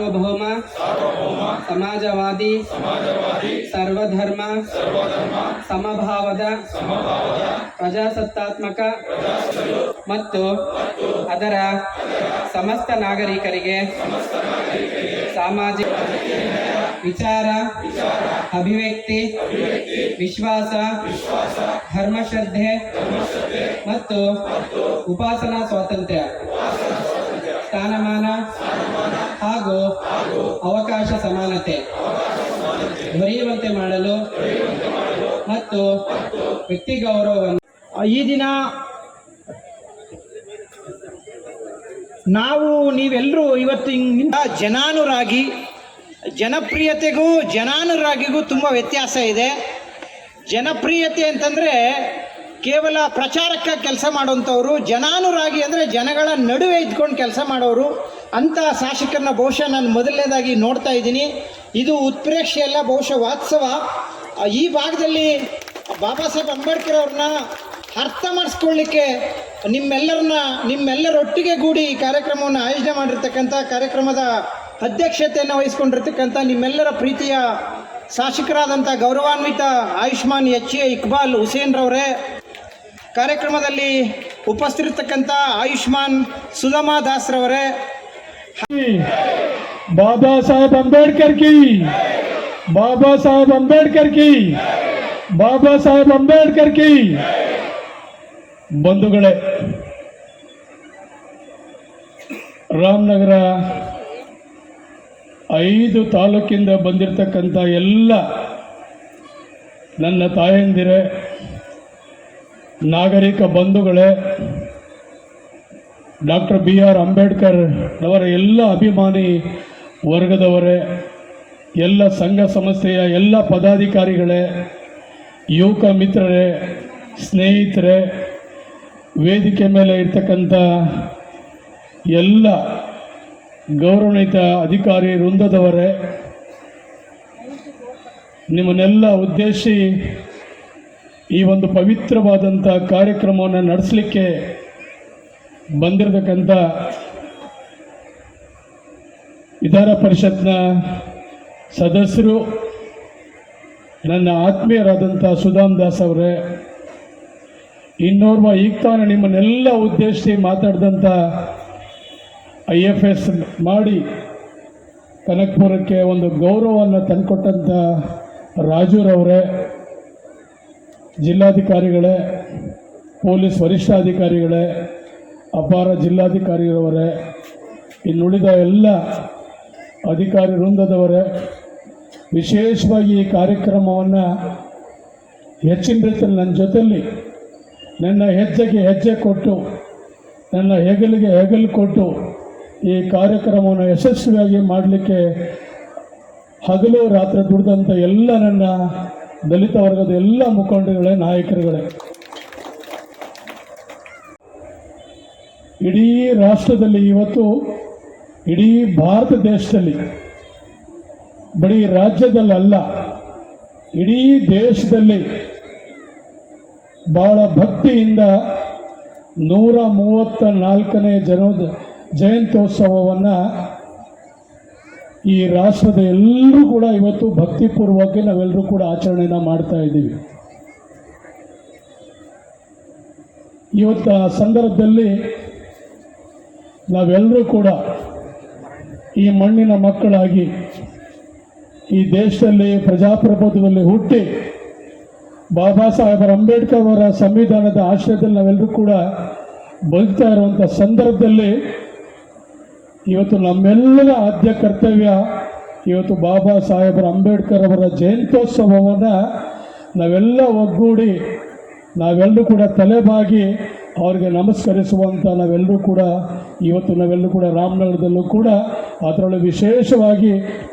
सार्वभौम, समाजवादी, सर्वधर्म समभाव प्रजासत्तात्मक अदर समस्त नागरिक सामाजिक विचार अभिव्यक्ति विश्वास धर्मश्रद्धे उपासना स्वातंत्र स्थानमान ಹಾಗೂ ಅವಕಾಶ ಸಮಾನತೆ ದೊರೆಯುವಂತೆ ಮಾಡಲು ಮತ್ತು ವ್ಯಕ್ತಿ ಗೌರವವನ್ನು. ಈ ದಿನ ನಾವು ನೀವೆಲ್ಲರೂ ಇವತ್ತು ಹಿಂಗಿಂದ ಜನಾನುರಾಗಿ, ಜನಪ್ರಿಯತೆಗೂ ಜನಾನುರಾಗಿಗೂ ತುಂಬ ವ್ಯತ್ಯಾಸ ಇದೆ. ಜನಪ್ರಿಯತೆ ಅಂತಂದರೆ ಕೇವಲ ಪ್ರಚಾರಕ್ಕೆ ಕೆಲಸ ಮಾಡುವಂಥವ್ರು, ಜನಾನುರಾಗಿ ಅಂದರೆ ಜನಗಳ ನಡುವೆ ಇದ್ಕೊಂಡು ಕೆಲಸ ಮಾಡೋರು ಅಂಥ ಶಾಸಕರನ್ನ ಬಹುಶಃ ನಾನು ಮೊದಲನೇದಾಗಿ ನೋಡ್ತಾ ಇದ್ದೀನಿ. ಇದು ಉತ್ಪ್ರೇಕ್ಷೆ ಅಲ್ಲ, ಬಹುಶಃ ವಾತ್ಸವ. ಈ ಭಾಗದಲ್ಲಿ ಬಾಬಾ ಸಾಹೇಬ್ ಅಂಬೇಡ್ಕರ್ ಅವ್ರನ್ನ ಅರ್ಥ ಮಾಡಿಸ್ಕೊಳ್ಳಿಕ್ಕೆ ನಿಮ್ಮೆಲ್ಲರನ್ನ, ನಿಮ್ಮೆಲ್ಲರೊಟ್ಟಿಗೆ ಗೂಡಿ ಈ ಕಾರ್ಯಕ್ರಮವನ್ನು ಆಯೋಜನೆ ಮಾಡಿರ್ತಕ್ಕಂಥ ಕಾರ್ಯಕ್ರಮದ ಅಧ್ಯಕ್ಷತೆಯನ್ನು ವಹಿಸ್ಕೊಂಡಿರ್ತಕ್ಕಂಥ ನಿಮ್ಮೆಲ್ಲರ ಪ್ರೀತಿಯ ಶಾಸಕರಾದಂಥ ಗೌರವಾನ್ವಿತ ಆಯುಷ್ಮಾನ್ ಎಚ್ ಎ ಇಕ್ಬಾಲ್ ಹುಸೇನ್ ರವರೇ, ಕಾರ್ಯಕ್ರಮದಲ್ಲಿ ಉಪಸ್ಥಿತಿರ್ತಕ್ಕಂಥ ಆಯುಷ್ಮಾನ್ ಸುಧಮಾ ದಾಸ್ರವರೇ बाबा साहेब अंबेडकर की बाबा साहेब अंबेडकर की ಬಾಬಾ ಸಾಹೇಬ್ ಅಂಬೇಡ್ಕರ್ ಕಿ ಬಂಧುಗಳೇ ರಾಮನಗರ ಐದು ತಾಲೂಕಿಂದ ಬಂದಿರತಕ್ಕಂಥ ಎಲ್ಲ ನನ್ನ ತಾಯಂದಿರೇ ನಾಗರಿಕ ಬಂಧುಗಳೇ ಡಾಕ್ಟರ್ ಬಿ ಆರ್ ಅಂಬೇಡ್ಕರ್ ಅವರ ಎಲ್ಲ ಅಭಿಮಾನಿ ವರ್ಗದವರೇ, ಎಲ್ಲ ಸಂಘ ಸಂಸ್ಥೆಯ ಎಲ್ಲ ಪದಾಧಿಕಾರಿಗಳೇ, ಯುವಕ ಮಿತ್ರರೇ, ಸ್ನೇಹಿತರೇ, ವೇದಿಕೆ ಮೇಲೆ ಇರ್ತಕ್ಕಂಥ ಎಲ್ಲ ಗೌರವಾನ್ವಿತ ಅಧಿಕಾರಿ ವೃಂದದವರೇ, ನಿಮ್ಮನ್ನೆಲ್ಲ ಉದ್ದೇಶಿ ಈ ಒಂದು ಪವಿತ್ರವಾದಂಥ ಕಾರ್ಯಕ್ರಮವನ್ನು ನಡೆಸಲಿಕ್ಕೆ ಬಂದಿರತಕ್ಕಂಥ ವಿಧಾನ ಪರಿಷತ್ನ ಸದಸ್ಯರು, ನನ್ನ ಆತ್ಮೀಯರಾದಂಥ ಸುಧಾಮ್ ದಾಸ್ ಅವರೇ, ಇನ್ನೋರ್ವ ಈಗ ತಾನೆ ನಿಮ್ಮನ್ನೆಲ್ಲ ಉದ್ದೇಶಿಸಿ ಮಾತಾಡಿದಂಥ ಐ ಎಫ್ ಎಸ್ ಮಾಡಿ ಕನಕಪುರಕ್ಕೆ ಒಂದು ಗೌರವವನ್ನು ತಂದುಕೊಟ್ಟಂಥ ರಾಜೂರವರೇ ಜಿಲ್ಲಾಧಿಕಾರಿಗಳೇ, ಪೊಲೀಸ್ ವರಿಷ್ಠಾಧಿಕಾರಿಗಳೇ ಅಪಾರ ಜಿಲ್ಲಾಧಿಕಾರಿಯವರೇ ಇನ್ನುಳಿದ ಎಲ್ಲ ಅಧಿಕಾರಿ ವೃಂದದವರೇ, ವಿಶೇಷವಾಗಿ ಈ ಕಾರ್ಯಕ್ರಮವನ್ನು ಹೆಚ್ಚಿನ ರೀತಿಯಲ್ಲಿ ನನ್ನ ಜೊತೆಯಲ್ಲಿ ನನ್ನ ಹೆಜ್ಜೆಗೆ ಹೆಜ್ಜೆ ಕೊಟ್ಟು, ನನ್ನ ಹೆಗಲಿಗೆ ಹೆಗಲು ಕೊಟ್ಟು ಈ ಕಾರ್ಯಕ್ರಮವನ್ನು ಯಶಸ್ವಿಯಾಗಿ ಮಾಡಲಿಕ್ಕೆ ಹಗಲು ರಾತ್ರಿ ದುಡಿದಂಥ ಎಲ್ಲ ನನ್ನ ದಲಿತ ವರ್ಗದ ಎಲ್ಲ ಮುಖಂಡಗಳೇ ನಾಯಕರುಗಳೇ. ಇಡೀ ರಾಷ್ಟ್ರದಲ್ಲಿ ಇವತ್ತು, ಇಡೀ ಭಾರತ ದೇಶದಲ್ಲಿ, ಬರೀ ರಾಜ್ಯದಲ್ಲಲ್ಲ ಇಡೀ ದೇಶದಲ್ಲಿ ಬಹಳ ಭಕ್ತಿಯಿಂದ ನೂರ ಮೂವತ್ತ ನಾಲ್ಕನೇ ಜನ, ಜಯಂತ್ಯೋತ್ಸವವನ್ನು ಈ ರಾಷ್ಟ್ರದ ಎಲ್ಲರೂ ಕೂಡ ಇವತ್ತು ಭಕ್ತಿಪೂರ್ವಕ್ಕೆ ನಾವೆಲ್ಲರೂ ಕೂಡ ಆಚರಣೆನ ಮಾಡ್ತಾ ಇದ್ದೀವಿ. ಇವತ್ತು ಆ ಸಂದರ್ಭದಲ್ಲಿ ನಾವೆಲ್ಲರೂ ಕೂಡ ಈ ಮಣ್ಣಿನ ಮಕ್ಕಳಾಗಿ ಈ ದೇಶದಲ್ಲಿ ಪ್ರಜಾಪ್ರಭುತ್ವದಲ್ಲಿ ಹುಟ್ಟಿ ಬಾಬಾ ಸಾಹೇಬರ ಅಂಬೇಡ್ಕರ್ ಅವರ ಸಂವಿಧಾನದ ಆಶ್ರಯದಲ್ಲಿ ನಾವೆಲ್ಲರೂ ಕೂಡ ಬದುಕ್ತಾ ಇರುವಂಥ ಸಂದರ್ಭದಲ್ಲಿ ಇವತ್ತು ನಮ್ಮೆಲ್ಲರ ಆದ್ಯ ಕರ್ತವ್ಯ ಇವತ್ತು ಬಾಬಾ ಸಾಹೇಬರ ಅಂಬೇಡ್ಕರ್ ಅವರ ಜಯಂತ್ಯೋತ್ಸವವನ್ನು ನಾವೆಲ್ಲ ಒಗ್ಗೂಡಿ ನಾವೆಲ್ಲರೂ ಕೂಡ ತಲೆಬಾಗಿ ಅವರಿಗೆ ನಮಸ್ಕರಿಸುವಂಥ ನಾವೆಲ್ಲರೂ ಕೂಡ, ಇವತ್ತು ನಾವೆಲ್ಲರೂ ಕೂಡ ರಾಮನಗರದಲ್ಲೂ ಕೂಡ ಅದರಲ್ಲೂ ವಿಶೇಷವಾಗಿ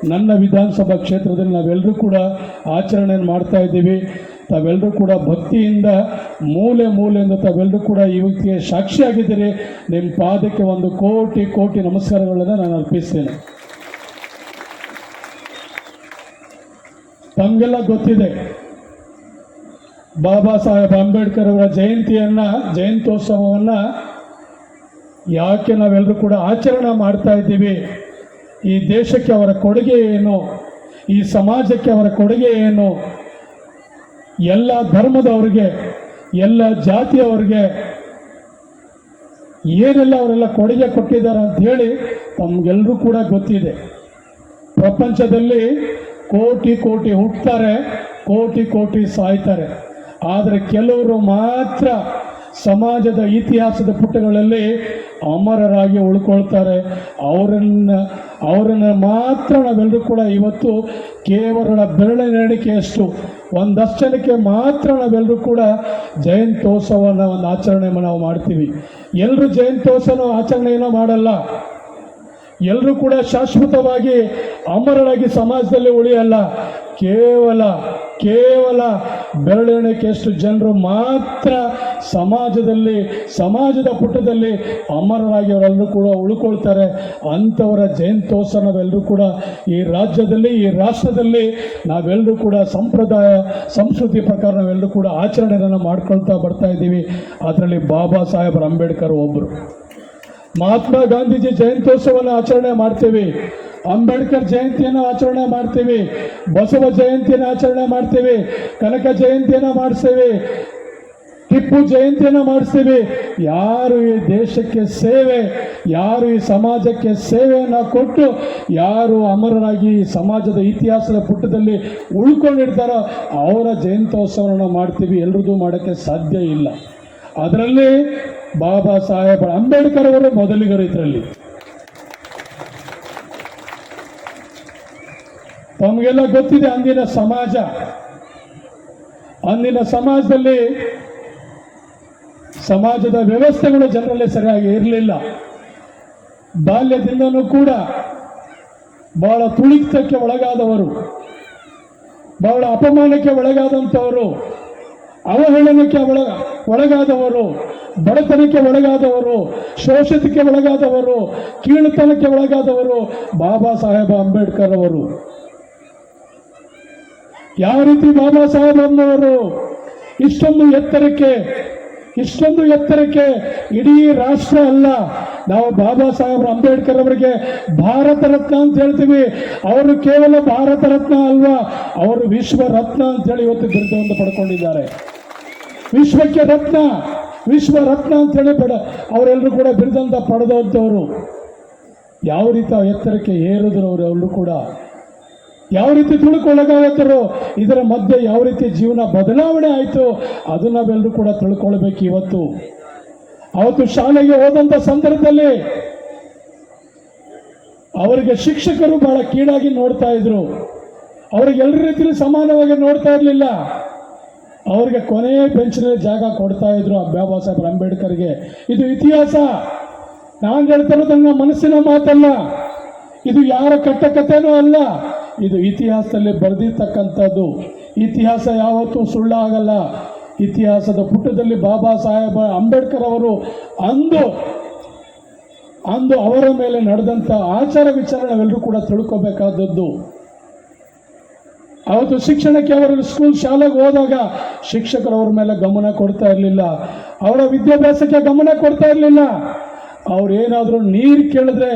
ನನ್ನ ವಿಧಾನಸಭಾ ಕ್ಷೇತ್ರದಲ್ಲಿ ನಾವೆಲ್ಲರೂ ಕೂಡ ಆಚರಣೆಯನ್ನು ಮಾಡ್ತಾ ಇದ್ದೀವಿ. ತಾವೆಲ್ಲರೂ ಕೂಡ ಭಕ್ತಿಯಿಂದ, ಮೂಲೆ ಮೂಲೆಯಿಂದ ತಾವೆಲ್ಲರೂ ಕೂಡ ಇವತ್ತಿಗೆ ಸಾಕ್ಷಿಯಾಗಿದ್ದೀರಿ. ನಿಮ್ಮ ಪಾದಕ್ಕೆ ಒಂದು ಕೋಟಿ ಕೋಟಿ ನಮಸ್ಕಾರಗಳನ್ನು ನಾನು ಅರ್ಪಿಸ್ತೇನೆ. ತಮಗೆಲ್ಲ ಗೊತ್ತಿದೆ. ಬಾಬಾ ಸಾಹೇಬ್ ಅಂಬೇಡ್ಕರ್ ಅವರ ಜಯಂತಿಯನ್ನು, ಜಯಂತ್ಯೋತ್ಸವವನ್ನು ಯಾಕೆ ನಾವೆಲ್ಲರೂ ಕೂಡ ಆಚರಣೆ ಮಾಡ್ತಾ ಇದ್ದೀವಿ? ಈ ದೇಶಕ್ಕೆ ಅವರ ಕೊಡುಗೆ ಏನು? ಈ ಸಮಾಜಕ್ಕೆ ಅವರ ಕೊಡುಗೆ ಏನು? ಎಲ್ಲ ಧರ್ಮದವ್ರಿಗೆ, ಎಲ್ಲ ಜಾತಿಯವರಿಗೆ ಏನೆಲ್ಲ ಅವರೆಲ್ಲ ಕೊಡುಗೆ ಕೊಟ್ಟಿದ್ದಾರೆ ಅಂತ ಹೇಳಿ ತಮ್ಗೆಲ್ಲರೂ ಕೂಡ ಗೊತ್ತಿದೆ. ಪ್ರಪಂಚದಲ್ಲಿ ಕೋಟಿ ಕೋಟಿ ಹುಟ್ಟುತ್ತಾರೆ ಕೋಟಿ ಕೋಟಿ ಸಾಯ್ತಾರೆ. ಆದರೆ ಕೆಲವರು ಮಾತ್ರ ಸಮಾಜದ ಇತಿಹಾಸದ ಪುಟಗಳಲ್ಲಿ ಅಮರರಾಗಿ ಉಳ್ಕೊಳ್ತಾರೆ. ಅವರನ್ನ, ಅವರನ್ನು ಮಾತ್ರ ನಾವೆಲ್ಲರೂ ಕೂಡ ಇವತ್ತು ಕೇವಲ ಬೆರಳಿನೆಣಿಕೆಯಷ್ಟು ಒಂದಷ್ಟನಕ್ಕೆ ಮಾತ್ರ ನಾವೆಲ್ಲರೂ ಕೂಡ ಜಯಂತ್ಯೋತ್ಸವನ ಒಂದು ಆಚರಣೆ ನಾವು ಮಾಡ್ತೀವಿ. ಎಲ್ಲರೂ ಜಯಂತ್ಯೋತ್ಸವ ಆಚರಣೆಯನ್ನು ಮಾಡಲ್ಲ. ಎಲ್ಲರೂ ಕೂಡ ಶಾಶ್ವತವಾಗಿ ಅಮರರಾಗಿ ಸಮಾಜದಲ್ಲಿ ಉಳಿಯಲ್ಲ. ಕೇವಲ ಕೇವಲ ಬೆರಳೆಣಿಕೆಯಷ್ಟು ಜನರು ಮಾತ್ರ ಸಮಾಜದಲ್ಲಿ, ಸಮಾಜದ ಪುಟದಲ್ಲಿ ಅಮರರಾಗಿ ಅವರೆಲ್ಲರೂ ಕೂಡ ಉಳ್ಕೊಳ್ತಾರೆ. ಅಂಥವರ ಜಯಂತೋತ್ಸವ ನಾವೆಲ್ಲರೂ ಕೂಡ ಈ ರಾಜ್ಯದಲ್ಲಿ, ಈ ರಾಷ್ಟ್ರದಲ್ಲಿ ನಾವೆಲ್ಲರೂ ಕೂಡ ಸಂಪ್ರದಾಯ, ಸಂಸ್ಕೃತಿ ಪ್ರಕಾರ ನಾವೆಲ್ಲರೂ ಕೂಡ ಆಚರಣೆಯನ್ನು ಮಾಡ್ಕೊಳ್ತಾ ಬರ್ತಾ ಇದ್ದೀವಿ. ಅದರಲ್ಲಿ ಬಾಬಾ ಸಾಹೇಬ್ ಅಂಬೇಡ್ಕರ್ ಒಬ್ಬರು ಮಹಾತ್ಮ ಗಾಂಧೀಜಿ ಜಯಂತ್ಯೋತ್ಸವನ ಆಚರಣೆ ಮಾಡ್ತೀವಿ. ಅಂಬೇಡ್ಕರ್ ಜಯಂತಿಯನ್ನು ಆಚರಣೆ ಮಾಡ್ತೀವಿ, ಬಸವ ಜಯಂತಿಯನ್ನು ಆಚರಣೆ ಮಾಡ್ತೀವಿ, ಕನಕ ಜಯಂತಿಯನ್ನು ಮಾಡಿಸ್ತೀವಿ ಟಿಪ್ಪು ಜಯಂತಿಯನ್ನು ಮಾಡಿಸ್ತೀವಿ ಯಾರು ಈ ದೇಶಕ್ಕೆ ಸೇವೆ, ಯಾರು ಈ ಸಮಾಜಕ್ಕೆ ಸೇವೆಯನ್ನು ಕೊಟ್ಟು, ಯಾರು ಅಮರರಾಗಿ ಸಮಾಜದ ಇತಿಹಾಸದ ಪುಟದಲ್ಲಿ ಉಳ್ಕೊಂಡಿರ್ತಾರೋ ಅವರ ಜಯಂತ್ಯೋತ್ಸವವನ್ನು ಮಾಡ್ತೀವಿ. ಎಲ್ರಿಗೂ ಮಾಡೋಕ್ಕೆ ಸಾಧ್ಯ ಇಲ್ಲ. ಅದರಲ್ಲಿ ಬಾಬಾ ಸಾಹೇಬ್ ಅಂಬೇಡ್ಕರ್ ಅವರು ಮೊದಲಿಗರು ಇದರಲ್ಲಿ. ತಮಗೆಲ್ಲ ಗೊತ್ತಿದೆ ಅಂದಿನ ಸಮಾಜ. ಅಂದಿನ ಸಮಾಜದಲ್ಲಿ ಸಮಾಜದ ವ್ಯವಸ್ಥೆಗಳು ಜನರಲ್ಲಿ ಸರಿಯಾಗಿ ಇರಲಿಲ್ಲ. ಬಾಲ್ಯದಿಂದನೂ ಕೂಡ ಬಹಳ ತುಳಿತಕ್ಕೆ ಒಳಗಾದವರು, ಬಹಳ ಅಪಮಾನಕ್ಕೆ ಒಳಗಾದಂಥವರು, ಅವಹೇಳನಕ್ಕೆ ಒಳ, ಒಳಗಾದವರು, ಬಡತನಕ್ಕೆ ಒಳಗಾದವರು, ಶೋಷಿತಕ್ಕೆ ಒಳಗಾದವರು, ಕೀಳುತನಕ್ಕೆ ಒಳಗಾದವರು, ಬಾಬಾ ಸಾಹೇಬ ಅಂಬೇಡ್ಕರ್ ಅವರು. ಯಾವ ರೀತಿ ಬಾಬಾ ಸಾಹೇಬ್ ಅನ್ನೋರು? ಇಷ್ಟೊಂದು ಎತ್ತರಕ್ಕೆ ಇಷ್ಟೊಂದು ಎತ್ತರಕ್ಕೆ ಇಡೀ ರಾಷ್ಟ್ರ ಅಲ್ಲ. ನಾವು ಬಾಬಾ ಸಾಹೇಬ್ ಅಂಬೇಡ್ಕರ್ ಅವರಿಗೆ ಭಾರತ ರತ್ನ ಅಂತ ಹೇಳ್ತೀವಿ. ಅವರು ಕೇವಲ ಭಾರತ ರತ್ನ ಅಲ್ವಾ? ಅವರು ವಿಶ್ವ ರತ್ನ ಅಂತ ಹೇಳಿ ಇವತ್ತು ಬಿರುದವನ್ನು ಪಡ್ಕೊಂಡಿದ್ದಾರೆ. ವಿಶ್ವಕ್ಕೆ ರತ್ನ, ವಿಶ್ವ ರತ್ನ ಅಂತ ಹೇಳಿ ಪಡ, ಅವರೆಲ್ಲರೂ ಕೂಡ ಬಿರುದಂತ ಪಡೆದಂಥವರು ಯಾವ ರೀತಿ ಎತ್ತರಕ್ಕೆ ಏರಿದ್ರು ಅವರು ಎಲ್ಲರೂ ಕೂಡ. ಯಾವ ರೀತಿ ತಿಳ್ಕೊಳ್ಳೋಕ್ಕಾಗತ್ತರೋ, ಇದರ ಮಧ್ಯೆ ಯಾವ ರೀತಿ ಜೀವನ ಬದಲಾವಣೆ ಆಯಿತು, ಅದು ನಾವೆಲ್ಲರೂ ಕೂಡ ತಿಳ್ಕೊಳ್ಬೇಕು ಇವತ್ತು. ಅವತ್ತು ಶಾಲೆಗೆ ಹೋದಂಥ ಸಂದರ್ಭದಲ್ಲಿ ಅವರಿಗೆ ಶಿಕ್ಷಕರು ಬಹಳ ಕೀಳಾಗಿ ನೋಡ್ತಾ ಇದ್ರು. ಅವ್ರಿಗೆ ಎಲ್ಲ ರೀತಿಯಲ್ಲಿ ಸಮಾನವಾಗಿ ನೋಡ್ತಾ ಇರಲಿಲ್ಲ. ಅವ್ರಿಗೆ ಕೊನೆಯ ಬೆಂಚಿನಲ್ಲಿ ಜಾಗ ಕೊಡ್ತಾ ಇದ್ರು ಬಾಬಾ ಸಾಹೇಬ್ ಅಂಬೇಡ್ಕರ್ಗೆ. ಇದು ಇತಿಹಾಸ. ನಾನು ಹೇಳ್ತಾ ಇರೋದು ನನ್ನ ಮನಸ್ಸಿನ ಮಾತಲ್ಲ. ಇದು ಯಾರ ಕಟ್ಟ ಕಥೆನೂ ಅಲ್ಲ. ಇದು ಇತಿಹಾಸದಲ್ಲಿ ಬರೆದಿರ್ತಕ್ಕಂಥದ್ದು. ಇತಿಹಾಸ ಯಾವತ್ತೂ ಸುಳ್ಳಾಗಲ್ಲ. ಇತಿಹಾಸದ ಪುಟದಲ್ಲಿ ಬಾಬಾ ಸಾಹೇಬ ಅಂಬೇಡ್ಕರ್ ಅವರು ಅಂದು ಅಂದು ಅವರ ಮೇಲೆ ನಡೆದಂಥ ಆಚಾರ ವಿಚಾರ ನಾವೆಲ್ಲರೂ ಕೂಡ ತಿಳ್ಕೋಬೇಕಾದದ್ದು. ಅವತ್ತು ಶಿಕ್ಷಣಕ್ಕೆ ಅವರು ಸ್ಕೂಲ್ ಶಾಲೆಗೆ ಹೋದಾಗ ಶಿಕ್ಷಕರು ಅವರ ಮೇಲೆ ಗಮನ ಕೊಡ್ತಾ ಇರಲಿಲ್ಲ. ಅವರ ವಿದ್ಯಾಭ್ಯಾಸಕ್ಕೆ ಗಮನ ಕೊಡ್ತಾ ಇರಲಿಲ್ಲ. ಅವ್ರು ಏನಾದರೂ ನೀರು ಕೇಳಿದ್ರೆ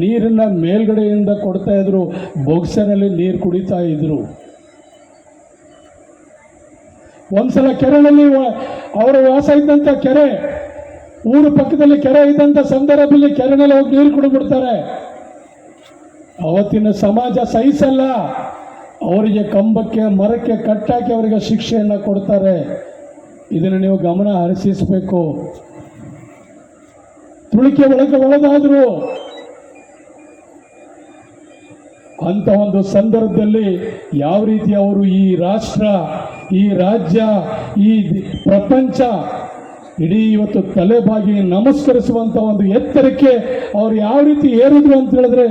ನೀರನ್ನು ಮೇಲ್ಗಡೆಯಿಂದ ಕೊಡ್ತಾ ಇದ್ರು, ಬೊಗ್ಸೆನಲ್ಲಿ ನೀರು ಕುಡಿತಾ ಇದ್ರು. ಒಂದ್ಸಲ ಕೆರೆನಲ್ಲಿ ಅವರು ವಾಸ ಇದ್ದಂಥ ಕೆರೆ, ಊರು ಪಕ್ಕದಲ್ಲಿ ಕೆರೆ ಇದ್ದಂಥ ಸಂದರ್ಭದಲ್ಲಿ ಕೆರೆನಲ್ಲಿ ಹೋಗಿ ನೀರು ಕುಡಿಬಿಡ್ತಾರೆ ಅವತ್ತಿನ ಸಮಾಜ ಸಹಿಸಲ್ಲ. ಅವರಿಗೆ ಕಂಬಕ್ಕೆ, ಮರಕ್ಕೆ ಕಟ್ಟಾಕಿ ಅವರಿಗೆ ಶಿಕ್ಷೆಯನ್ನು ಕೊಡ್ತಾರೆ. ಇದನ್ನು ನೀವು ಗಮನ ಹರಿಸಿಸಬೇಕು. ತುಳಿಕೆ ಒಳಗೆ ಒಳಗಾದರು. ಅಂತ ಒಂದು ಸಂದರ್ಭದಲ್ಲಿ ಯಾವ ರೀತಿ ಅವರು ಈ ರಾಷ್ಟ್ರ, ಈ ರಾಜ್ಯ, ಈ ಪ್ರಪಂಚ ಇಡೀ ಇವತ್ತು ತಲೆಬಾಗಿ ನಮಸ್ಕರಿಸುವಂತ ಒಂದು ಎತ್ತರಕ್ಕೆ ಅವರು ಯಾವ ರೀತಿ ಏರಿದ್ರು ಅಂತ ಹೇಳಿದ್ರೆ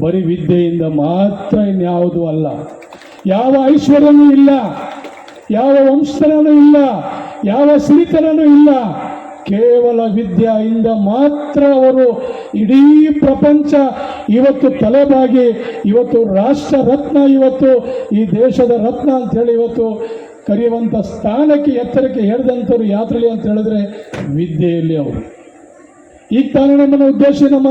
ಬರೀ ವಿದ್ಯೆಯಿಂದ ಮಾತ್ರ ಇನ್ಯಾವುದೂ ಅಲ್ಲ. ಯಾವ ಐಶ್ವರ್ಯನೂ ಇಲ್ಲ. ಯಾವ ವಂಶತನೂ ಇಲ್ಲ. ಯಾವ ಸಿರಿತನೂ ಇಲ್ಲ. ಕೇವಲ ವಿದ್ಯೆಯಿಂದ ಮಾತ್ರ ಅವರು ಇಡೀ ಪ್ರಪಂಚ ಇವತ್ತು ತಲೆಬಾಗಿ, ಇವತ್ತು ರಾಷ್ಟ್ರ ರತ್ನ ಇವತ್ತು ಈ ದೇಶದ ರತ್ನ ಅಂತ ಹೇಳಿ ಇವತ್ತು ಕರೆಯುವಂಥ ಸ್ಥಾನಕ್ಕೆ ಎತ್ತರಕ್ಕೆ ಹೇಳಿದಂಥವ್ರು ಯಾತ್ರೆಯಲ್ಲಿ ಅಂತ ಹೇಳಿದ್ರೆ ವಿದ್ಯೆಯಲ್ಲಿ ಅವರು. ಈಗ ತಾನೇ ನಮ್ಮನ್ನು ಉದ್ದೇಶ ನಮ್ಮ